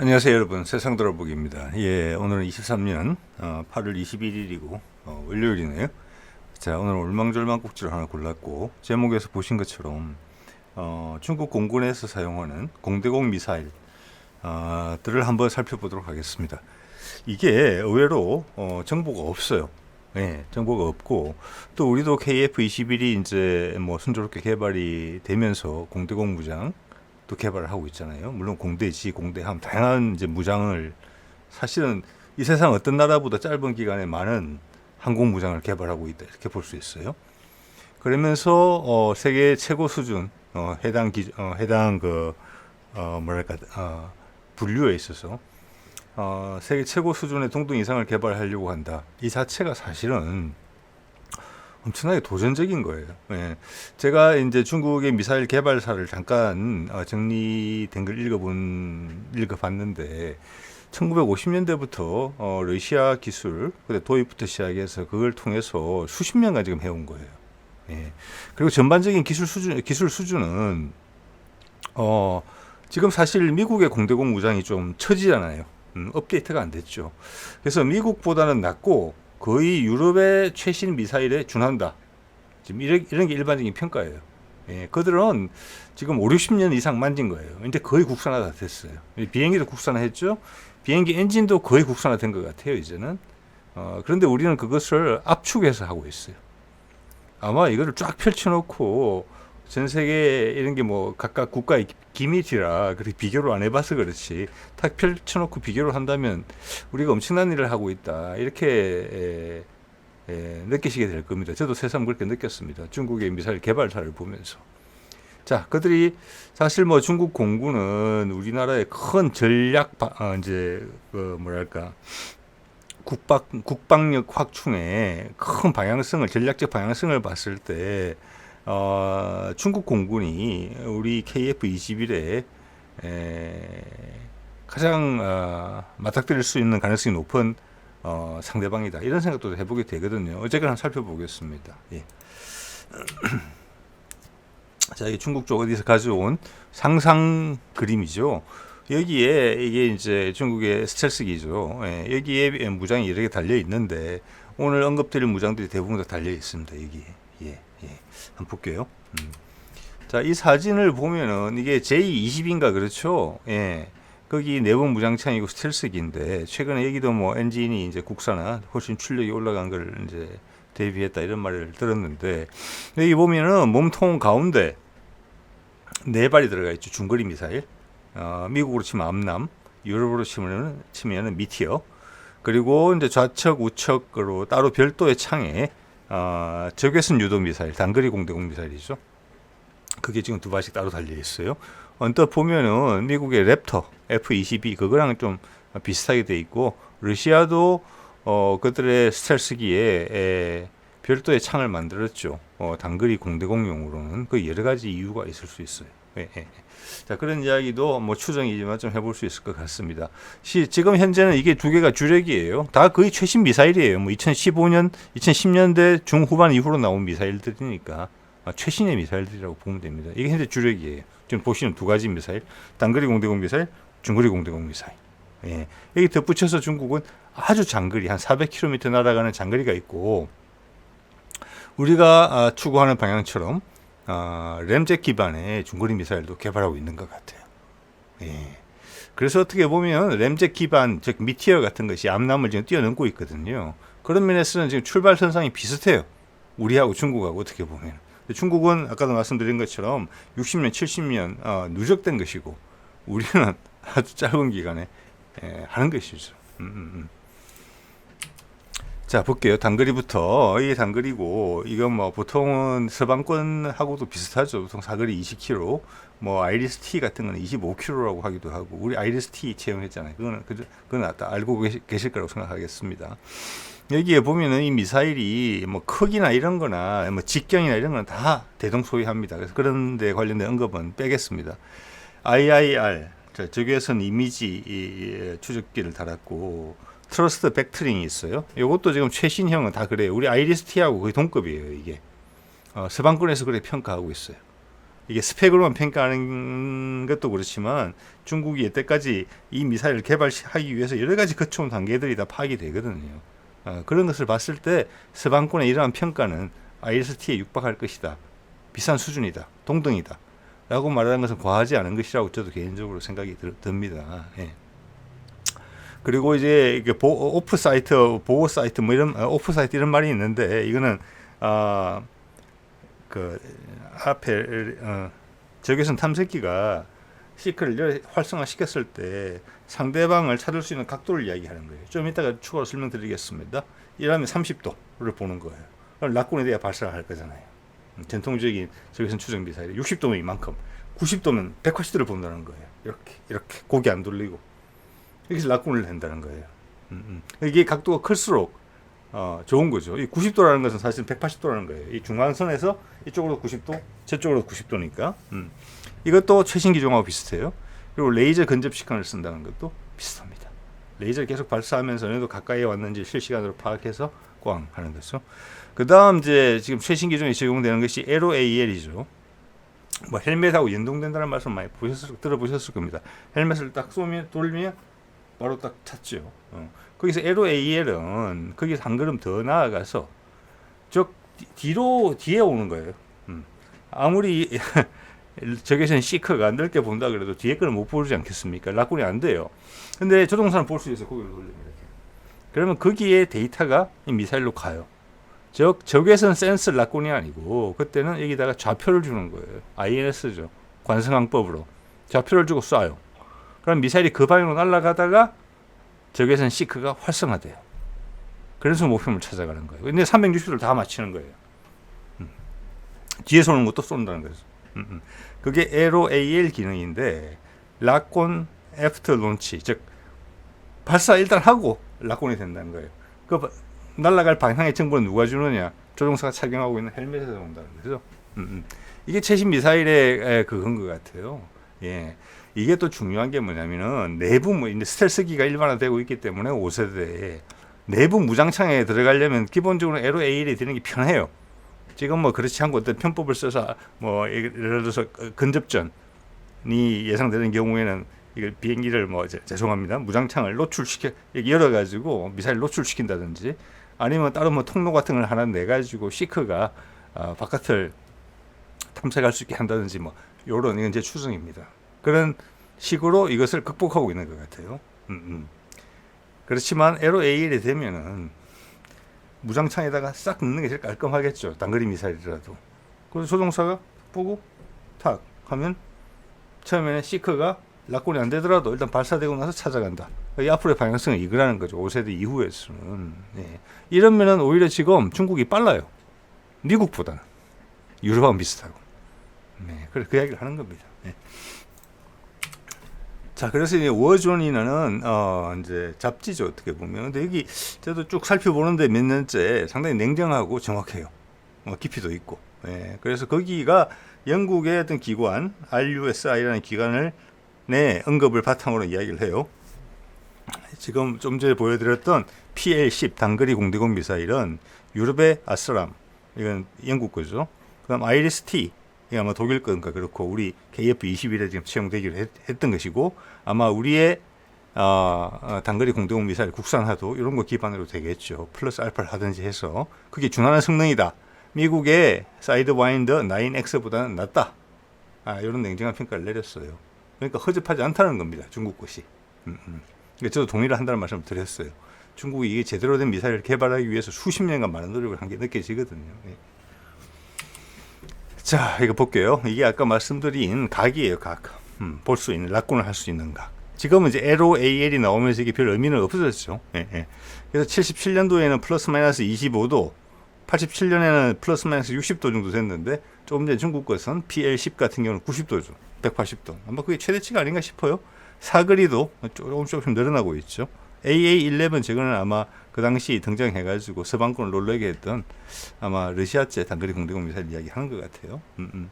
안녕하세요 여러분. 세상 돌아보기입니다. 예 오늘은 23년 어, 8월 21일이고 어, 월요일이네요. 자 오늘 올망졸망 꼭지를 하나 골랐고 제목에서 보신 것처럼 어, 중국 공군에서 사용하는 공대공 미사일 어, 들을 한번 살펴보도록 하겠습니다. 이게 의외로 어, 정보가 없어요. 예, 정보가 없고 또 우리도 KF-21이 이제 뭐 순조롭게 개발이 되면서 공대공 무장 또 개발을 하고 있잖아요. 물론 공대지, 공대함 다양한 이제 무장을 사실은 이 세상 어떤 나라보다 짧은 기간에 많은 항공 무장을 개발하고 있다 이렇게 볼 수 있어요. 그러면서 어, 세계 최고 수준 어, 해당 기 어, 해당 그 어, 뭐랄까 어, 분류에 있어서 어, 세계 최고 수준의 동등 이상을 개발하려고 한다. 이 자체가 사실은 엄청나게 도전적인 거예요. 예. 제가 이제 중국의 미사일 개발사를 잠깐 어, 정리된 걸 읽어본 읽어봤는데 1950년대부터 어, 러시아 기술, 근데 도입부터 시작해서 그걸 통해서 수십 년간 지금 해온 거예요. 예. 그리고 전반적인 기술 수준 기술 수준은 어, 지금 사실 미국의 공대공 무장이 좀 처지잖아요. 음, 업데이트가 안 됐죠. 그래서 미국보다는 낮고 거의 유럽의 최신 미사일에 준한다. 지금 이런, 이런 게 일반적인 평가예요. 예, 그들은 지금 5, 60년 이상 만진 거예요. 근데 거의 국산화 됐어요. 비행기도 국산화했죠. 비행기 엔진도 거의 국산화된 것 같아요, 이제는. 어, 그런데 우리는 그것을 압축해서 하고 있어요. 아마 이거를 쫙 펼쳐놓고 전 세계 이런 게 뭐 각각 국가의 기밀이라 그렇게 비교를 안 해봐서 그렇지 탁 펼쳐놓고 비교를 한다면 우리가 엄청난 일을 하고 있다 이렇게 에, 에, 느끼시게 될 겁니다. 저도 새삼 그렇게 느꼈습니다. 중국의 미사일 개발사를 보면서 자 그들이 사실 뭐 중국 공군은 우리나라의 큰 전략 바, 어, 이제 그 뭐랄까 국방 국방력 확충에 큰 방향성을 전략적 방향성을 봤을 때 어, 중국 공군이 우리 KF-21에 에, 가장 어, 맞닥뜨릴 수 있는 가능성이 높은 어, 상대방이다. 이런 생각도 해보게 되거든요. 어쨌거나 살펴보겠습니다. 예. 자, 이 중국 쪽 어디서 가져온 상상 그림이죠. 여기에 이게 이제 중국의 스텔스기죠. 예, 여기에 무장이 개 달려 있는데 오늘 언급드릴 무장들이 대부분 다 달려 있습니다. 여기에. 예. 예, 한번 볼게요. 음. 자, 이 사진을 보면은 이게 J20인가 그렇죠? 예. 거기 내부 무장창이고 스텔스기인데 최근에 여기도 뭐 엔진이 이제 국산화 훨씬 출력이 올라간 걸 이제 대비했다 이런 말을 들었는데 여기 보면은 몸통 가운데 네 발이 들어가 있죠 중거리 미사일 어, 미국으로 치면 암남 유럽으로 치면은 치면은 미티어 그리고 이제 좌측 우측으로 따로 별도의 창에 어, 적외선 유도 미사일, 단거리 공대공 미사일이죠. 그게 지금 두 발씩 따로 달려 있어요. 언뜻 보면은 미국의 랩터 F-22 그거랑 좀 비슷하게 돼 있고 러시아도 어, 그들의 스텔스기에 에, 별도의 창을 만들었죠. 어, 단거리 공대공용으로는 그 여러 가지 이유가 있을 수 있어요. 예, 예. 자 그런 이야기도 뭐 추정이지만 좀 해볼 수 있을 것 같습니다. 시, 지금 현재는 이게 두 개가 주력이에요. 다 거의 최신 미사일이에요. 뭐 2015년, 2010년대 중후반 이후로 나온 미사일들이니까 아, 최신의 미사일들이라고 보면 됩니다. 이게 현재 주력이에요. 지금 보시는 두 가지 미사일, 단거리 공대공 미사일, 중거리 공대공 미사일. 예. 여기 덧붙여서 중국은 아주 장거리 한 400km 날아가는 장거리가 있고 우리가 아, 추구하는 방향처럼 어, 램젯 기반의 중거리 미사일도 개발하고 있는 것 같아요. 예. 그래서 어떻게 보면 램젯 기반, 즉 미티어 같은 것이 암남을 지금 뛰어넘고 있거든요. 그런 면에서는 지금 출발 선상이 비슷해요. 우리하고 중국하고 어떻게 보면. 중국은 아까도 말씀드린 것처럼 60년, 70년 어, 누적된 것이고 우리는 아주 짧은 기간에 예, 하는 것이죠. 음, 음, 음. 자 볼게요. 단거리부터. 이게 단거리고 이건 뭐 보통은 서방권하고도 비슷하죠. 보통 사거리 20km 뭐 아이리스 T 같은 거는 25km라고 하기도 하고 우리 아이리스 T 채용했잖아요. 그거는 그건 다. 알고 계실 거라고 생각하겠습니다. 여기에 보면은 이 미사일이 뭐 크기나 이런 거나 뭐 직경이나 이런 거는 다 대동 소이합니다. 그래서 그런 데 관련된 언급은 빼겠습니다. IIR 저기에서는 이미지 추적기를 달았고 트러스트 벡트링이 있어요. 이것도 지금 최신형은 다 그래요. 우리 아이리스 T하고 거의 동급이에요, 이게. 어, 서방권에서 그렇게 평가하고 있어요. 이게 스펙으로만 평가하는 것도 그렇지만 중국이 여태까지 이 미사일을 개발하기 위해서 여러 가지 거쳐온 단계들이 다 파악이 되거든요. 어, 그런 것을 봤을 때 서방권의 이러한 평가는 IST에 육박할 것이다. 비싼 수준이다. 동등이다. 라고 말하는 것은 과하지 않은 것이라고 저도 개인적으로 생각이 들, 듭니다. 예. 그리고 이제 보, 오프 사이트, 보호 사이트 뭐 이런 어, 오프 사이트 이런 말이 있는데 이거는 아그 앞에 어, 적외선 탐색기가 시크를 활성화 시켰을 때 상대방을 찾을 수 있는 각도를 이야기하는 거예요. 좀 이따가 추가로 설명드리겠습니다. 이러면 30도를 보는 거예요. 그럼 라군에 대해 발사를 할 거잖아요. 음, 전통적인 적외선 추적 미사일 60도면 이만큼, 90도면 180도를 본다는 거예요. 이렇게 이렇게 고개 안 돌리고 여기서 라군을 낸다는 거예요. 음, 음. 이게 각도가 클수록 어, 좋은 거죠. 이 90도라는 것은 사실 180도라는 거예요. 이 중앙선에서 이쪽으로 90도, 저쪽으로 90도니까. 음. 이것도 최신 기종하고 비슷해요. 그리고 레이저 근접 시간을 쓴다는 것도 비슷합니다. 레이저를 계속 발사하면서 어느 가까이 왔는지 실시간으로 파악해서 꽝 하는 거죠. 그 다음 이제 지금 최신 기종에 적용되는 것이 LOAL이죠. 뭐 헬멧하고 연동된다는 말씀 많이 보셨을, 들어보셨을 겁니다. 헬멧을 딱 쏘면 돌리면 바로 딱 찾죠. 어. 거기서 LOAL은 거기서 한 걸음 더 나아가서 저 뒤로 뒤에 오는 거예요. 음. 아무리 적외선 시커가 넓게 본다 그래도 뒤에 거는 못 보지 않겠습니까? 라군이 안 돼요. 근데 조종사는 볼 수 있어 고개를 돌립니다. 그러면 거기에 데이터가 이 미사일로 가요. 즉 적외선 센서 라군이 아니고 그때는 여기다가 좌표를 주는 거예요. INS죠. 관성항법으로 좌표를 주고 쏴요. 그럼 미사일이 그 방향으로 날아가다가 적외선 시크가 활성화돼요. 그래서 목표물 찾아가는 거예요. 근데 360도를 다 맞추는 거예요. 음. 뒤에서 오는 것도 쏜다는 거죠. 음, 음. 그게 LOAL 기능인데 라콘 애프터 론치 즉 발사 일단 하고 라콘이 된다는 거예요. 그 날아갈 방향의 정보는 누가 주느냐? 조종사가 착용하고 있는 헬멧에서 온다는 거죠. 이게 최신 미사일의 그건 것 같아요. 예. 이게 또 중요한 게 뭐냐면은 내부 뭐 이제 스텔스기가 일반화되고 있기 때문에 5세대에 내부 무장창에 들어가려면 기본적으로 LOAL이 되는 게 편해요. 지금 뭐 그렇지 않고 어떤 편법을 써서 뭐 예를 들어서 근접전이 예상되는 경우에는 이걸 비행기를 뭐 제, 죄송합니다 무장창을 노출시켜 열어 가지고 미사일 노출시킨다든지 아니면 다른 뭐 통로 같은 걸 하나 내 가지고 시크가 어, 바깥을 탐색할 수 있게 한다든지 뭐 요런 이건 제 추정입니다. 그런 식으로 이것을 극복하고 있는 것 같아요. 음, 음. 그렇지만 LOAL이 되면은 무장창에다가 싹 넣는 게 제일 깔끔하겠죠. 단거리 미사일이라도. 그래서 조종사가 보고 탁 하면 처음에는 시크가 라콘이 안 되더라도 일단 발사되고 나서 찾아간다. 이 앞으로의 방향성은 이거라는 거죠. 5세대 이후에서는. 예. 이러면은 오히려 지금 중국이 빨라요. 미국보다는. 유럽하고 비슷하고. 네. 그래, 그 이야기를 하는 겁니다. 예. 자, 그래서 이제 워존이라는 어 이제 잡지죠 어떻게 보면. 근데 여기 저도 쭉 살펴보는데 몇 년째 상당히 냉정하고 정확해요. 어, 깊이도 있고. 예, 그래서 거기가 영국의 어떤 기관 RUSI라는 기관을 내 언급을 바탕으로 이야기를 해요. 지금 좀 전에 보여드렸던 PL-10 단거리 공대공 미사일은 유럽의 아스람 이건 영국 거죠. 그다음 아 이게 아마 독일 건가 그렇고 우리 KF-21에 지금 채용되기로 했, 던 것이고 아마 우리의 어, 어, 단거리 공대공 미사일 국산화도 이런 거 기반으로 되겠죠. 플러스 알파를 하든지 해서 그게 준하는 성능이다. 미국의 사이드 와인더 9X보다는 낫다. 아, 이런 냉정한 평가를 내렸어요. 그러니까 허접하지 않다는 겁니다. 중국 것이. 음, 음. 저도 동의를 한다는 말씀을 드렸어요. 중국이 이게 제대로 된 미사일을 개발하기 위해서 수십 년간 많은 노력을 한 게 느껴지거든요. 예. 자, 이거 볼게요. 이게 아까 말씀드린 각이에요, 각. 음, 볼 수 있는, 락군을 할 수 있는 각. 지금은 이제 LOAL이 나오면서 이게 별 의미는 없어졌죠. 예, 예. 그래서 77년도에는 플러스 마이너스 25도, 87년에는 플러스 마이너스 60도 정도 됐는데, 조금 전에 중국 것은 PL10 같은 경우는 90도죠. 180도. 아마 그게 최대치가 아닌가 싶어요. 사거리도 조금 조금씩 늘어나고 있죠. AA11 저거는 아마 그 당시 등장해가지고 서방권을 놀라게 했던 아마 러시아제 단거리 공대공 미사일 이야기 하는 것 같아요. 음, 음.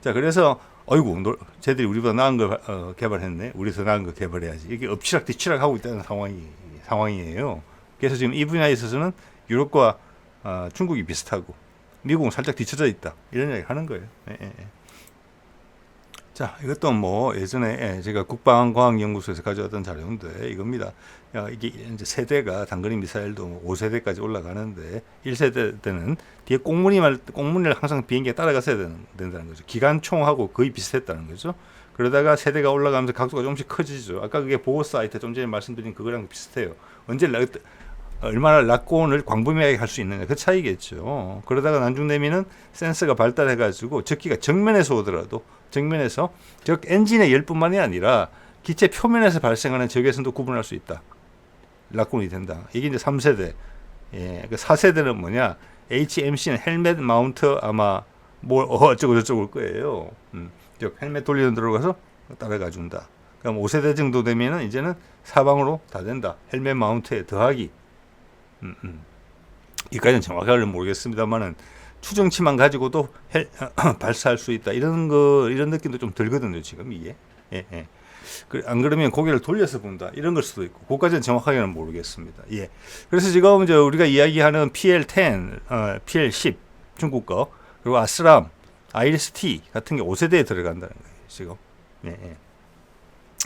자, 그래서 어이구, 노, 쟤들이 우리보다 나은 걸 어, 개발했네. 우리 더 나은 거 개발해야지. 이게 엎치락 뒤치락 하고 있다는 상황이 상황이에요. 그래서 지금 이 분야에 있어서는 유럽과 어, 중국이 비슷하고 미국은 살짝 뒤쳐져 있다. 이런 이야기 하는 거예요. 예, 예, 예. 자, 이것도 뭐 예전에 예, 제가 국방과학연구소에서 가져왔던 자료인데 이겁니다. 야, 이게 이제 세대가 단거리 미사일도 5세대까지 올라가는데 1세대 때는 뒤에 꽁무니 말 꽁무니를 항상 비행기에 되는, 된다는 거죠. 기관총하고 거의 비슷했다는 거죠. 그러다가 세대가 올라가면서 각도가 조금씩 커지죠. 아까 그게 보호 사이트 좀 전에 말씀드린 그거랑 비슷해요. 언제 라, 얼마나 라콘을 광범위하게 할 수 있느냐 그 차이겠죠. 그러다가 나중 되면은 센서가 발달해가지고 적기가 정면에서 오더라도 정면에서 적 엔진의 열뿐만이 아니라 기체 표면에서 발생하는 적외선도 구분할 수 있다. 라콘이 된다. 이게 이제 3세대. 예, 그 4세대는 뭐냐? HMC는 헬멧 마운트 아마 뭘 어쩌고 저쩌고 올 거예요. 음, 즉 헬멧 돌리는 들어가서 따라가 준다. 그럼 5세대 정도 되면은 이제는 사방으로 다 된다. 헬멧 마운트에 더하기. 음, 음. 이까지는 정확하게 모르겠습니다만은 추정치만 가지고도 헬, 발사할 수 있다. 이런 거 이런 느낌도 좀 들거든요. 지금 이게. 예, 예. 그, 안 그러면 고개를 돌려서 본다. 이런 걸 수도 있고. 그까지는 정확하게는 모르겠습니다. 예. 그래서 지금 이제 우리가 이야기하는 PL10, 어, PL10 중국 거, 그리고 아스람, IRIS-T 같은 게 5세대에 들어간다는 거예요. 지금. 예, 예.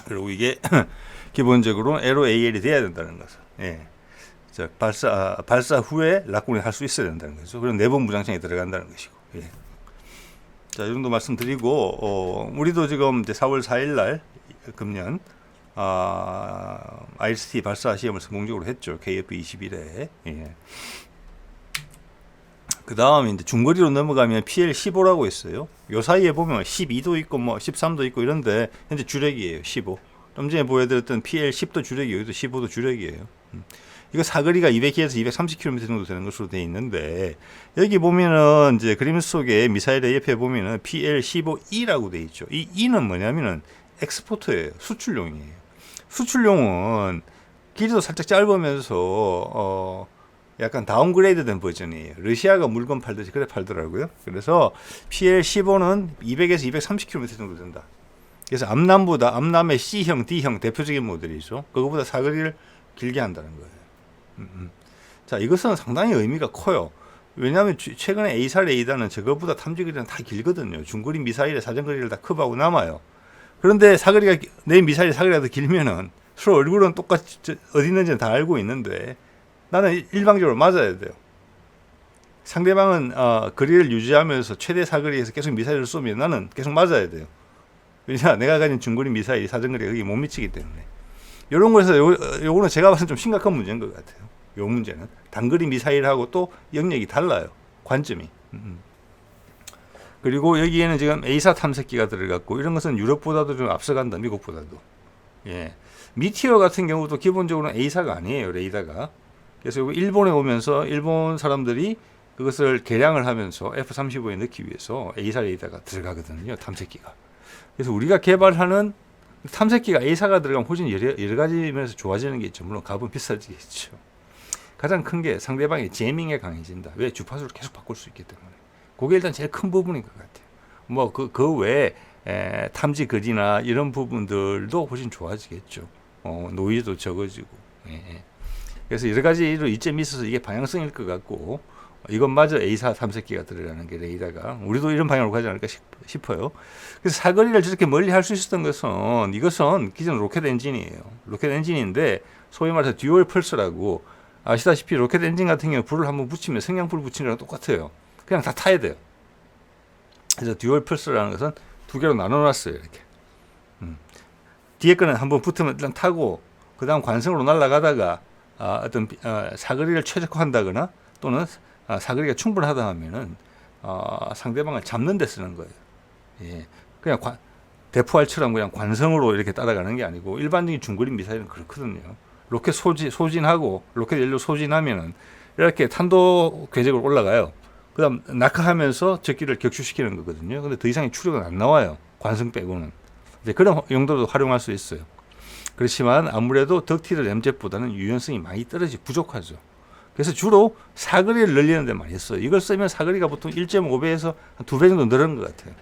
그리고 이게 기본적으로 LOAL이 돼야 된다는 거죠. 예. 자, 발사 발사 후에 락군이 할 수 있어야 된다는 거죠. 그럼 내본 무장창에 들어간다는 것이고. 예. 자, 이 정도 말씀드리고 어, 우리도 지금 이제 4월 4일 날 금년 아, IRIS-T 발사 시험을 성공적으로 했죠. KF-21에. 예. 그 다음에 이제 중거리로 넘어가면 PL15라고 있어요. 요 사이에 보면 12도 있고 뭐 13도 있고 이런데 현재 주력이에요. 15. 좀 전에 보여드렸던 PL10도 주력이에요. 여기도 15도 주력이에요. 음. 이거 사거리가 200km에서 230km 정도 되는 것으로 돼 있는데 여기 보면은 이제 그림 속에 미사일의 옆에 보면은 PL15E라고 돼 있죠. 이 E는 뭐냐면은 엑스포트예요. 수출용이에요. 수출용은 길이도 살짝 짧으면서 어 약간 다운그레이드된 버전이에요. 러시아가 물건 팔듯이 그래 팔더라고요. 그래서 PL15는 200에서 230km 정도 된다. 그래서 암남보다 암남의 C형, D형 대표적인 모델이죠. 그거보다 사거리를 길게 한다는 거예요. 음, 음. 자, 이것은 상당히 의미가 커요. 왜냐하면 주- 최근에 A사 레이더는 저거보다 탐지거리는 다 길거든요. 중거리 미사일의 사정거리를 다 커버하고 남아요. 그런데 사거리가 기- 내 미사일 사거리가 더 길면은 서로 얼굴은 똑같이 저- 어디 있는지는 다 알고 있는데 나는 일- 일방적으로 맞아야 돼요. 상대방은 어, 거리를 유지하면서 최대 사거리에서 계속 미사일을 쏘면 나는 계속 맞아야 돼요. 왜냐 내가 가진 중거리 미사일 사정거리가 거기 못 미치기 때문에. 이런 거에서 요, 요거는 제가 봐서는 좀 심각한 문제인 것 같아요. 요 문제는 단거리 미사일하고 또 영역이 달라요. 관점이. 음, 음. 그리고 여기에는 지금 A사 탐색기가 들어갔고 이런 것은 유럽보다도 좀 앞서간다. 미국보다도. 예. 미티어 같은 경우도 기본적으로는 A사가 아니에요. 레이더가. 그래서 이거 일본에 오면서 일본 사람들이 그것을 개량을 하면서 F-35에 넣기 위해서 A사 레이더가 들어가거든요. 탐색기가. 그래서 우리가 개발하는 탐색기가 A사가 들어가면 훨씬 여러, 여러 가지 면에서 좋아지는 게 있죠. 물론 값은 비싸지겠죠. 가장 큰 게 상대방의 제밍에 강해진다. 왜 주파수를 계속 바꿀 수 있기 때문에. 그게 일단 제일 큰 부분인 것 같아요. 뭐 그 그 외에 에, 탐지 거리나 이런 부분들도 훨씬 좋아지겠죠. 어, 노이즈도 적어지고. 예, 예. 그래서 여러 가지로 이점이 있어서 이게 방향성일 것 같고 이것마저 A사 탐색기가 들어가는 게 레이더가 우리도 이런 방향으로 가지 않을까 싶, 싶어요. 그래서 사거리를 저렇게 멀리 할 수 있었던 것은 이것은 기존 로켓 엔진이에요. 로켓 엔진인데 소위 말해서 듀얼 펄스라고 아시다시피 로켓 엔진 같은 경우 불을 한번 붙이면 성냥불 붙이는 거랑 똑같아요. 그냥 다 타야 돼요. 그래서 듀얼 펄스라는 것은 두 개로 나눠놨어요. 이렇게. 음. 뒤에 거는 한번 붙으면 일단 타고 그 다음 관성으로 날아가다가 아, 어떤 비- 어, 사거리를 최적화한다거나 또는 아, 사거리가 충분하다 하면은 어, 상대방을 잡는 데 쓰는 거예요. 예. 그냥 관, 대포알처럼 그냥 관성으로 이렇게 따라가는 게 아니고 일반적인 중거리 미사일은 그렇거든요. 로켓 소진, 소진하고 로켓 연료 소진하면은 이렇게 탄도 궤적으로 올라가요. 그다음 낙하하면서 적기를 격추시키는 거거든요. 근데 더 이상의 추력은 안 나와요. 관성 빼고는. 이제 그런 용도도 활용할 수 있어요. 그렇지만 아무래도 덕티를 램젯보다는 유연성이 많이 떨어지 부족하죠. 그래서 주로 사거리를 늘리는 데 많이 써요. 이걸 쓰면 사거리가 보통 1.5배에서 한 2배 정도 늘는 것 같아요.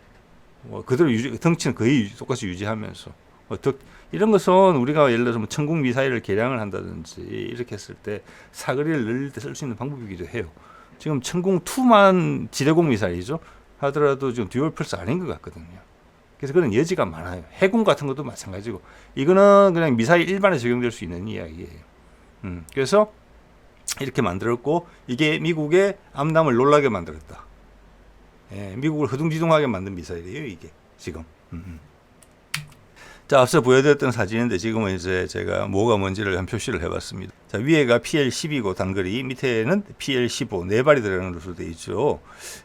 뭐 그대로 유지, 덩치는 거의 똑같이 유지하면서. 뭐 덕, 이런 것은 우리가 예를 들어서 뭐 천국 미사일을 개량을 한다든지 이렇게 했을 때 사거리를 늘릴 때 쓸 수 있는 방법이기도 해요. 지금 천궁 2만 지대공 미사일이죠. 하더라도 지금 듀얼 펄스 아닌 것 같거든요. 그래서 그런 여지가 많아요. 해군 같은 것도 마찬가지고 이거는 그냥 미사일 일반에 적용될 수 있는 이야기예요. 음, 그래서 이렇게 만들었고 이게 미국의 암남을 놀라게 만들었다. 예, 미국을 허둥지둥하게 만든 미사일이에요, 이게 지금. 음, 음. 자, 앞서 보여드렸던 사진인데 지금은 이제 제가 뭐가 뭔지를 한 표시를 해봤습니다. 자, 위에가 PL-12고 단거리, 밑에는 PL-15 네 발이 들어가는 것으로 돼 있죠.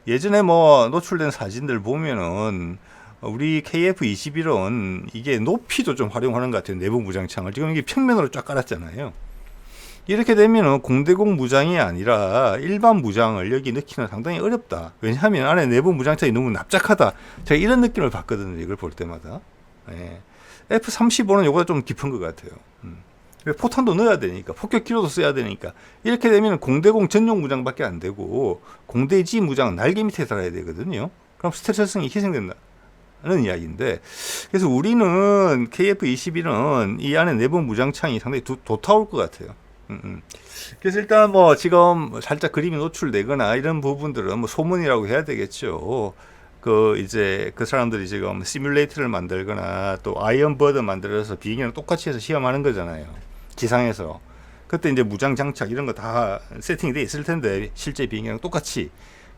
예전에 뭐 노출된 사진들 보면은 우리 KF-21은 이게 높이도 좀 활용하는 것 같아요. 내부 무장창을 지금 이게 평면으로 쫙 깔았잖아요. 이렇게 되면은 공대공 무장이 아니라 일반 무장을 여기 넣기는 상당히 어렵다. 왜냐하면 안에 내부 무장창이 너무 납작하다. 제가 이런 느낌을 받거든요. 이걸 볼 때마다. 예. F-35는 요거보다 좀 깊은 것 같아요. 음. 포탄도 넣어야 되니까, 폭격 기로도 써야 되니까, 이렇게 되면 공대공 전용 무장밖에 안 되고, 공대지 무장 날개 밑에 달아야 되거든요. 그럼 스트레스성이 희생된다는 이야기인데, 그래서 우리는 KF-21은 이 안에 내부 무장창이 상당히 도, 도타올 것 같아요. 음, 음. 그래서 일단 뭐 지금 살짝 그림이 노출되거나 이런 부분들은 뭐 소문이라고 해야 되겠죠. 그 이제 그 사람들이 지금 시뮬레이터를 만들거나 또 아이언버드 만들어서 비행기랑 똑같이 해서 시험하는 거잖아요. 지상에서. 그때 이제 무장 장착 이런 거 다 세팅이 돼 있을 텐데 실제 비행기랑 똑같이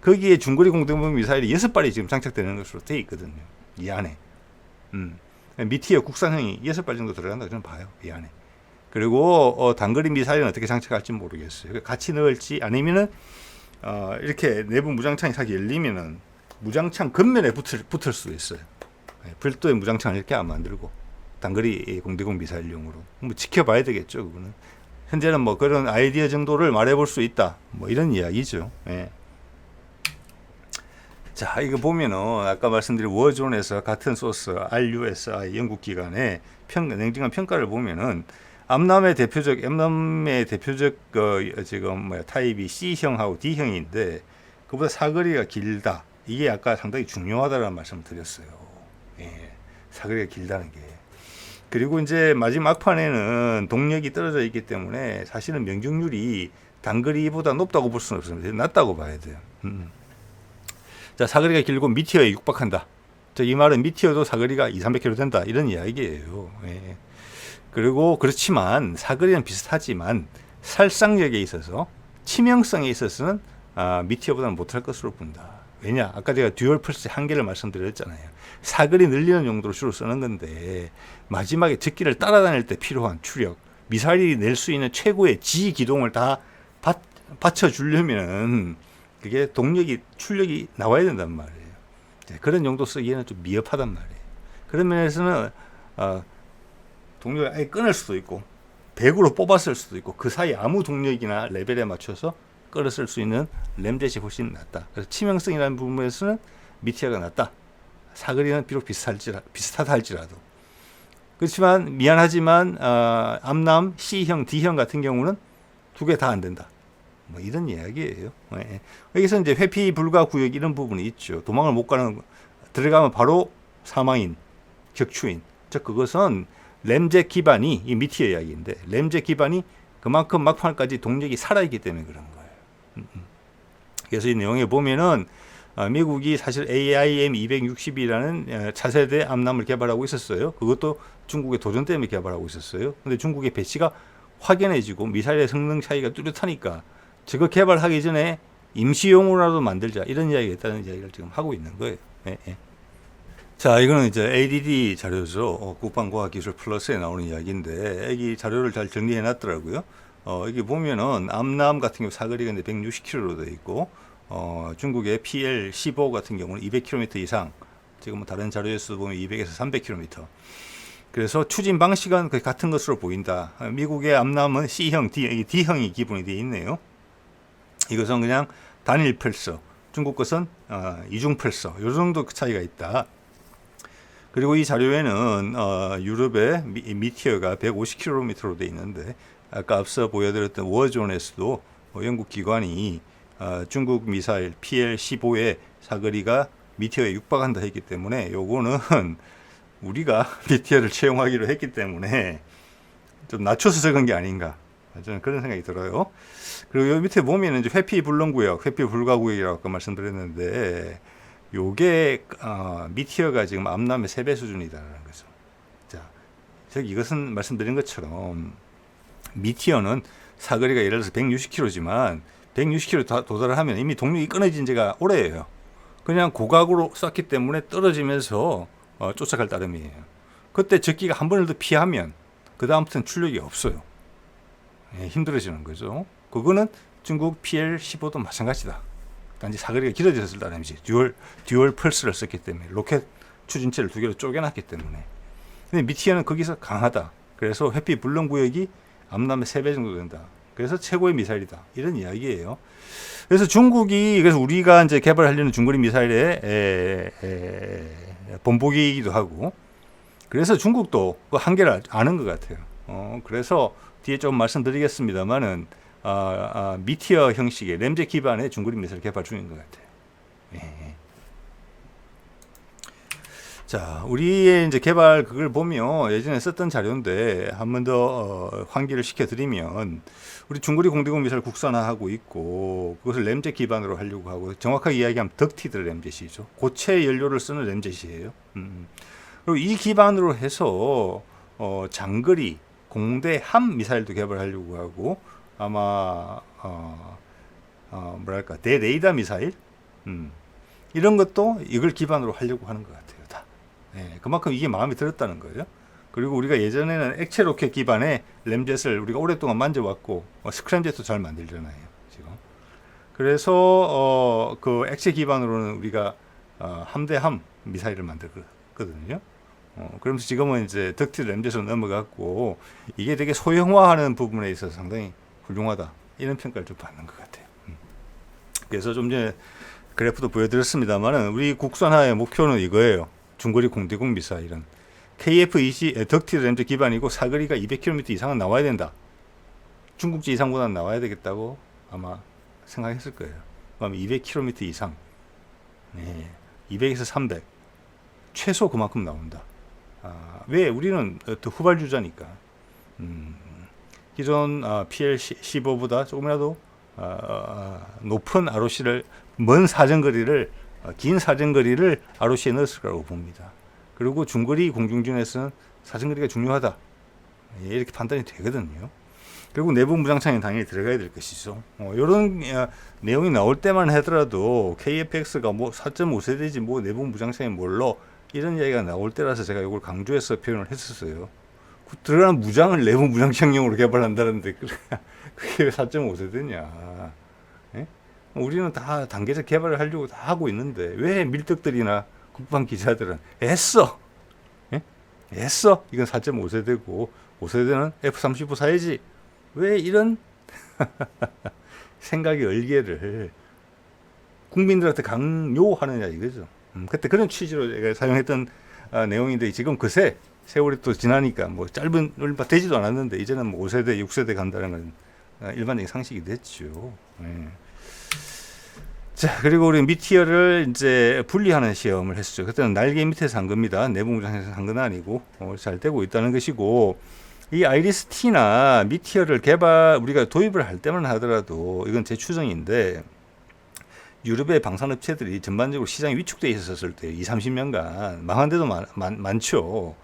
거기에 중거리 공대공 미사일이 여섯 발이 지금 장착되는 것으로 돼 있거든요. 이 안에. 음. 미티어 국산형이 여섯 발 정도 들어간다 저는 봐요. 이 안에. 그리고 어, 단거리 미사일은 어떻게 장착할지 모르겠어요. 같이 넣을지 아니면은 어, 이렇게 내부 무장창이 싹 열리면은 무장창 겉면에 붙을, 붙을 수 있어요. 예, 별도의 무장창을 이렇게 안 만들고 단거리 공대공 미사일용으로 뭐 지켜봐야 되겠죠. 그거는 현재는 뭐 그런 아이디어 정도를 말해볼 수 있다. 뭐 이런 이야기죠. 예. 자, 이거 보면은 아까 말씀드린 워존에서 같은 소스 RUSI 영국 기관의 평 냉정한 평가를 보면은 암남의 대표적 암남의 대표적 그 지금 뭐야 타입이 C형하고 D형인데 그보다 사거리가 길다. 이게 아까 상당히 중요하다는 말씀을 드렸어요. 예, 사거리가 길다는 게. 그리고 이제 마지막 막판에는 동력이 떨어져 있기 때문에 사실은 명중률이 단거리보다 높다고 볼 수는 없습니다. 낮다고 봐야 돼요. 음. 자, 사거리가 길고 미티어에 육박한다. 자, 이 말은 미티어도 사거리가 2, 300km 된다. 이런 이야기예요. 예. 그리고 그렇지만 사거리는 비슷하지만 살상력에 있어서 치명성에 있어서는 아, 미티어보다는 못할 것으로 본다. 왜냐? 아까 제가 듀얼 펄스 한계를 말씀드렸잖아요. 사거리 늘리는 용도로 주로 쓰는 건데 마지막에 적기를 따라다닐 때 필요한 추력, 미사일이 낼 수 있는 최고의 지 기동을 다 받, 받쳐주려면 그게 동력이 출력이 나와야 된단 말이에요. 네, 그런 용도 쓰기에는 좀 미흡하단 말이에요. 그런 면에서는 어, 동력을 아예 끊을 수도 있고 100으로 뽑았을 수도 있고 그 사이 아무 동력이나 레벨에 맞춰서 쓸수 있는 램젯이 훨씬 낫다. 그래서 치명성이라는 부분에서는 미티아가 낫다. 사거리는 비록 비슷할지라, 비슷하다 할지라도. 그렇지만 미안하지만 어, 암남 C형, D형 같은 경우는 두 개 다 안 된다. 뭐 이런 이야기예요. 예. 여기서 이제 회피 불가 구역 이런 부분이 있죠. 도망을 못 가는 들어가면 바로 사망인, 격추인. 즉 그것은 램젯 기반이 이 미티어 이야기인데 램젯 기반이 그만큼 막판까지 동력이 살아있기 때문에 그런 거예요. 그래서 이 내용에 보면은 어, 미국이 사실 AIM 260이라는 차세대 암남을 개발하고 있었어요. 그것도 중국의 도전 때문에 개발하고 있었어요. 근데 중국의 배치가 확연해지고 미사일의 성능 차이가 뚜렷하니까 저거 개발하기 전에 임시용으로라도 만들자 이런 이야기가 있다는 이야기를 지금 하고 있는 거예요. 예, 예. 자, 이거는 이제 ADD 자료죠. 어, 국방과학기술 플러스에 나오는 이야기인데, 여기 자료를 잘 정리해 놨더라고요. 어, 여기 보면은 암남 같은 경우 사거리가 160km로 되어 있고 어, 중국의 PL15 같은 경우는 200km 이상 지금 뭐 다른 자료에서 보면 200에서 300km 그래서 추진 방식은 거의 같은 것으로 보인다. 미국의 암남은 C형, D, D형이 기본이 되어 있네요. 이것은 그냥 단일 펄서, 중국 것은 어, 이중 펄서, 요 정도 그 차이가 있다. 그리고 이 자료에는 어, 유럽의 미, 미티어가 150km로 되어 있는데 아까 앞서 보여드렸던 워존에서도 뭐 영국 기관이 어, 중국 미사일 PL-15의 사거리가 미티어에 육박한다 했기 때문에 요거는 우리가 미티어를 채용하기로 했기 때문에 좀 낮춰서 적은 게 아닌가 저는 그런 생각이 들어요. 그리고 여기 밑에 보면 이제 회피 불능 구역, 회피 불가 구역이라고 아까 말씀드렸는데 요게 어, 미티어가 지금 암남의 3배 수준이다라는 거죠. 자, 즉 이것은 말씀드린 것처럼 미티어는 사거리가 예를 들어서 160km지만 160km 다 도달을 하면 이미 동력이 끊어진 지가 오래예요. 그냥 고각으로 쐈기 때문에 떨어지면서 어, 쫓아갈 따름이에요. 그때 적기가 한 번을 더 피하면 그 다음부터는 출력이 없어요. 예, 힘들어지는 거죠. 그거는 중국 PL15도 마찬가지다. 단지 사거리가 길어졌을 따름이지. 듀얼 듀얼 펄스를 썼기 때문에 로켓 추진체를 두 개로 쪼개놨기 때문에. 근데 미티어는 거기서 강하다. 그래서 회피 불능 구역이 암남의 세 배 정도 된다. 그래서 최고의 미사일이다. 이런 이야기예요. 그래서 중국이 그래서 우리가 이제 개발하려는 중거리 미사일의 에, 에, 본보기이기도 하고 그래서 중국도 그 한계를 아는 것 같아요. 어, 그래서 뒤에 좀 말씀드리겠습니다만은 아, 아, 미티어 형식의 램제 기반의 중거리 미사일 개발 중인 것 같아요. 예. 자, 우리의 이제 개발 그걸 보면 예전에 썼던 자료인데 한 번 더 어, 환기를 시켜드리면 우리 중거리 공대공 미사일 국산화하고 있고 그것을 램젯 기반으로 하려고 하고 정확하게 이야기하면 덕티드 램젯이죠. 고체 연료를 쓰는 램젯이에요. 음. 그리고 이 기반으로 해서 어, 장거리 공대 함 미사일도 개발하려고 하고 아마 어, 어, 뭐랄까 대레이더 미사일 음. 이런 것도 이걸 기반으로 하려고 하는 것 같아요. 다. 예, 그만큼 이게 마음에 들었다는 거예요. 그리고 우리가 예전에는 액체 로켓 기반의 램젯을 우리가 오랫동안 만져왔고 어, 스크램젯도 잘 만들잖아요. 지금. 그래서 어, 그 액체 기반으로는 우리가 어, 함대함 미사일을 만들거든요. 어, 그러면서 지금은 이제 덕티 램젯으로 넘어갔고 이게 되게 소형화하는 부분에 있어서 상당히 훌륭하다 이런 평가를 좀 받는 것 같아요. 음. 그래서 좀 전에 그래프도 보여드렸습니다만은 우리 국산화의 목표는 이거예요. 중거리 공대공 미사일은 KF-20 덕티 램즈 기반이고 사거리가 200km 이상은 나와야 된다. 중국제 이상보다는 나와야 되겠다고 아마 생각했을 거예요. 그럼 200km 이상, 네, 200에서 300 최소 그만큼 나온다. 아, 왜 우리는 더 후발주자니까. 음, 기존 아, PL15보다 조금이라도 아, 높은 ROC를 먼 사정거리를 어, 긴 사정거리를 ROC에 넣었을 거라고 봅니다. 그리고 중거리 공중전에서는 사정거리가 중요하다. 예, 이렇게 판단이 되거든요. 그리고 내부 무장창에 당연히 들어가야 될 것이죠. 어, 이런 어, 내용이 나올 때만 하더라도 KFX가 뭐 4.5세대지 뭐 내부 무장창이 뭘로 이런 이야기가 나올 때라서 제가 이걸 강조해서 표현을 했었어요. 그 들어가는 무장을 내부 무장창용으로 개발한다는데 그게 왜 4.5세대냐. 예? 우리는 다 단계적 개발을 하려고 다 하고 있는데 왜 밀떡들이나 국방 기자들은 애써 예? 애써 이건 4.5세대고 5세대는 F-35 사야지 왜 이런 생각의 얼개를 국민들한테 강요하느냐 이거죠. 음, 그때 그런 취지로 제가 사용했던 아, 내용인데 지금 그새 세월이 또 지나니까 뭐 짧은 얼마 되지도 않았는데 이제는 뭐 5세대, 6세대 간다는 건 아, 일반적인 상식이 됐죠. 예. 자, 그리고 우리 미티어를 이제 분리하는 시험을 했었죠. 그때는 날개 밑에서 한 겁니다. 내부 무장에서 한 건 아니고 어, 잘 되고 있다는 것이고 이 아이리스 T나 미티어를 개발 우리가 도입을 할 때만 하더라도 이건 제 추정인데 유럽의 방산업체들이 전반적으로 시장이 위축돼 있었을 때 2, 30년간 망한 데도 많, 많, 많죠.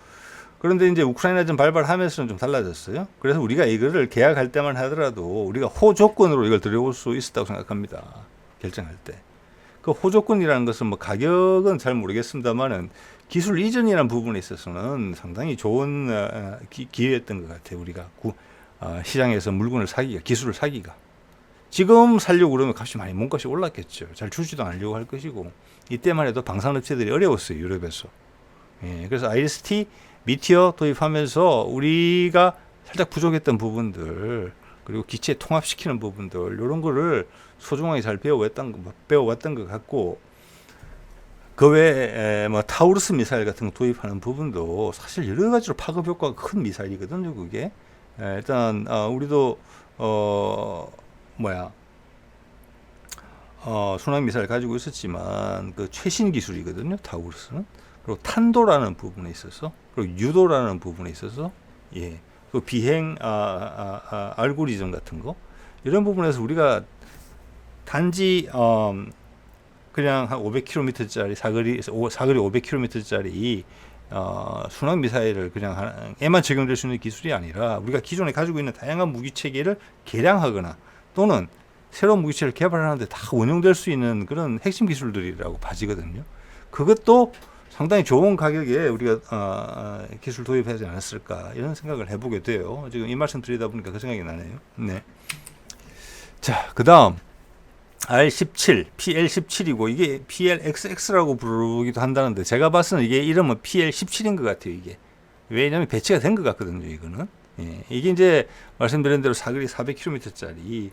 그런데 이제 우크라이나전 발발하면서는 좀 달라졌어요. 그래서 우리가 이거를 계약할 때만 하더라도 우리가 호조건으로 이걸 들여올 수 있었다고 생각합니다. 결정할 때. 그 호조건이라는 것은 뭐 가격은 잘 모르겠습니다만은 기술 이전이라는 부분에 있어서는 상당히 좋은 어, 기, 기회였던 것 같아요. 우리가 구, 어, 시장에서 물건을 사기가, 기술을 사기가. 지금 살려고 그러면 값이 많이 몸값이 올랐겠죠. 잘 주지도 않으려고 할 것이고 이때만 해도 방산업체들이 어려웠어요. 유럽에서. 예, 그래서 IST 미티어 도입하면서 우리가 살짝 부족했던 부분들 그리고 기체 통합시키는 부분들 이런 거를 소중하게 잘 배워왔던 배워왔던 것 같고 그 외에 뭐 타우르스 미사일 같은 거 도입하는 부분도 사실 여러 가지로 파급 효과가 큰 미사일이거든요. 그게 에, 일단 어, 우리도 어 뭐야 어 순항 미사일 가지고 있었지만 그 최신 기술이거든요. 타우르스는 그리고 탄도라는 부분에 있어서 그리고 유도라는 부분에 있어서 예. 그 비행 아, 아, 아, 알고리즘 같은 거 이런 부분에서 우리가 단지 어, 그냥 한 500km짜리 사거리 오- 사거리 500km짜리 어, 순항 미사일을 그냥 하나에만 적용될 수 있는 기술이 아니라 우리가 기존에 가지고 있는 다양한 무기 체계를 개량하거나 또는 새로운 무기 체계를 개발하는데 다 원용될 수 있는 그런 핵심 기술들이라고 봐지거든요. 그것도 상당히 좋은 가격에 우리가 어, 기술 도입하지 않았을까 이런 생각을 해보게 돼요. 지금 이 말씀 드리다 보니까 그 생각이 나네요. 네. 자, 그 다음 R17, PL17이고 이게 PLXX라고 부르기도 한다는데 제가 봤을 때 이게 이름은 PL17인 것 같아요. 이게 왜냐하면 배치가 된 것 같거든요. 이거는 예, 이게 이제 말씀드린 대로 사거리 400km짜리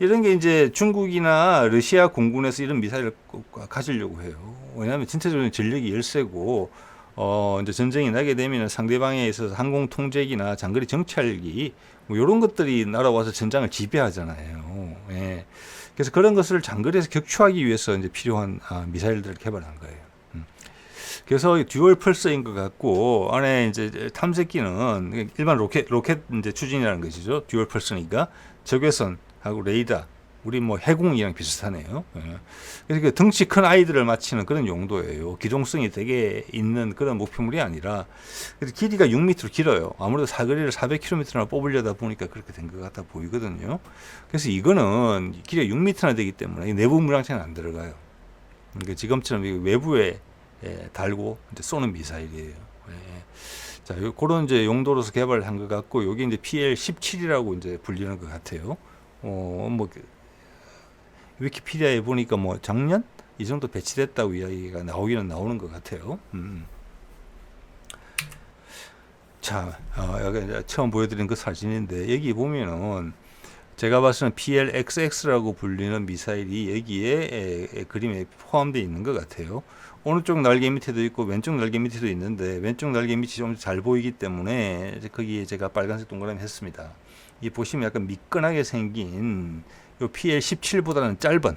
이런 게 이제 중국이나 러시아 공군에서 이런 미사일을 꼭 가지려고 해요. 왜냐하면 전체적으로 전력이 열세고 어 이제 전쟁이 나게 되면 상대방에 있어서 항공 통제기나 장거리 정찰기 뭐 이런 것들이 날아와서 전장을 지배하잖아요. 예. 그래서 그런 것을 장거리에서 격추하기 위해서 이제 필요한 아, 미사일들을 개발한 거예요. 음. 그래서 이 듀얼 펄서인 것 같고 안에 이제 탐색기는 일반 로켓 로켓 이제 추진이라는 것이죠. 듀얼 펄서니까 적외선 하고 레이더 우리 뭐 해공이랑 비슷하네요. 예. 그래서 그 덩치 큰 아이들을 맞히는 그런 용도예요. 기동성이 되게 있는 그런 목표물이 아니라 그래서 길이가 6m로 길어요. 아무래도 사거리를 400km나 뽑으려다 보니까 그렇게 된 것 같아 보이거든요. 그래서 이거는 길이가 6m나 되기 때문에 이 내부 물량체는 안 들어가요. 그러니까 지금처럼 이 외부에 예, 달고 쏘는 미사일이에요. 예. 자, 요, 그런 이제 용도로서 개발한 것 같고, 여기 이제 PL17이라고 이제 불리는 것 같아요. 어, 뭐, 그, 위키피디아에 보니까 뭐 작년? 이 정도 배치됐다고 이야기가 나오기는 나오는 것 같아요. 음. 자, 어, 여기 처음 보여드린 그 사진인데, 여기 보면은, 제가 봤을 때는 PLXX라고 불리는 미사일이 여기에 에, 에, 그림에 포함되어 있는 것 같아요. 오른쪽 날개 밑에도 있고 왼쪽 날개 밑에도 있는데 왼쪽 날개 밑이 좀 잘 보이기 때문에 거기에 제가 빨간색 동그라미 했습니다. 이 보시면 약간 미끈하게 생긴 요 PL17보다는 짧은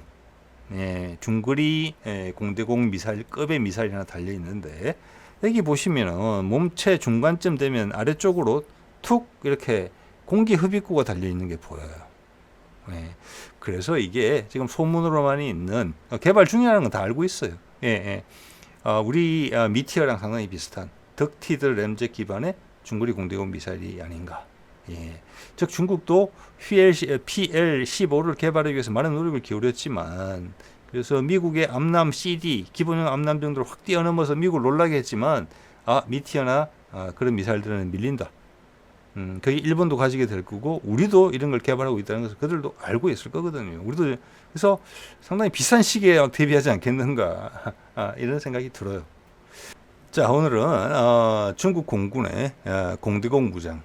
예, 중거리 예, 공대공 미사일급의 미사일이 하나 달려 있는데 여기 보시면은 몸체 중간쯤 되면 아래쪽으로 툭 이렇게 공기 흡입구가 달려 있는 게 보여요. 예. 그래서 이게 지금 소문으로만 있는 어, 개발 중이라는 건 다 알고 있어요. 예, 예. 어, 우리 아, 미티어랑 상당히 비슷한 덕티드 램젯 기반의 중거리 공대공 미사일이 아닌가. 예. 즉 중국도 PL15를 개발하기 위해서 많은 노력을 기울였지만 그래서 미국의 암남 CD 기본형 암남 정도를 확 뛰어넘어서 미국을 놀라게 했지만 아 미티어나 아, 그런 미사일들은 밀린다. 음, 그게 일본도 가지게 될 거고 우리도 이런 걸 개발하고 있다는 것을 그들도 알고 있을 거거든요. 우리도 그래서 상당히 비싼 시기에 막 대비하지 않겠는가 아, 이런 생각이 들어요. 자 오늘은 어, 중국 공군의 어, 공대공 무장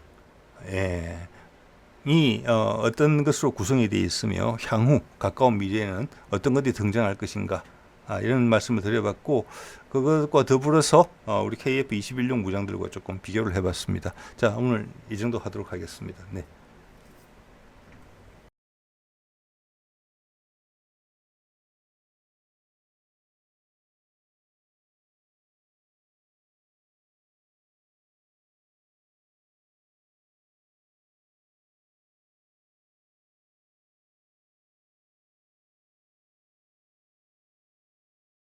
예, 이 어, 어떤 것으로 구성이 되어 있으며 향후 가까운 미래에는 어떤 것들이 등장할 것인가 아, 이런 말씀을 드려봤고 그것과 더불어서 어, 우리 KF 21용 무장들과 조금 비교를 해봤습니다. 자 오늘 이 정도 하도록 하겠습니다. 네.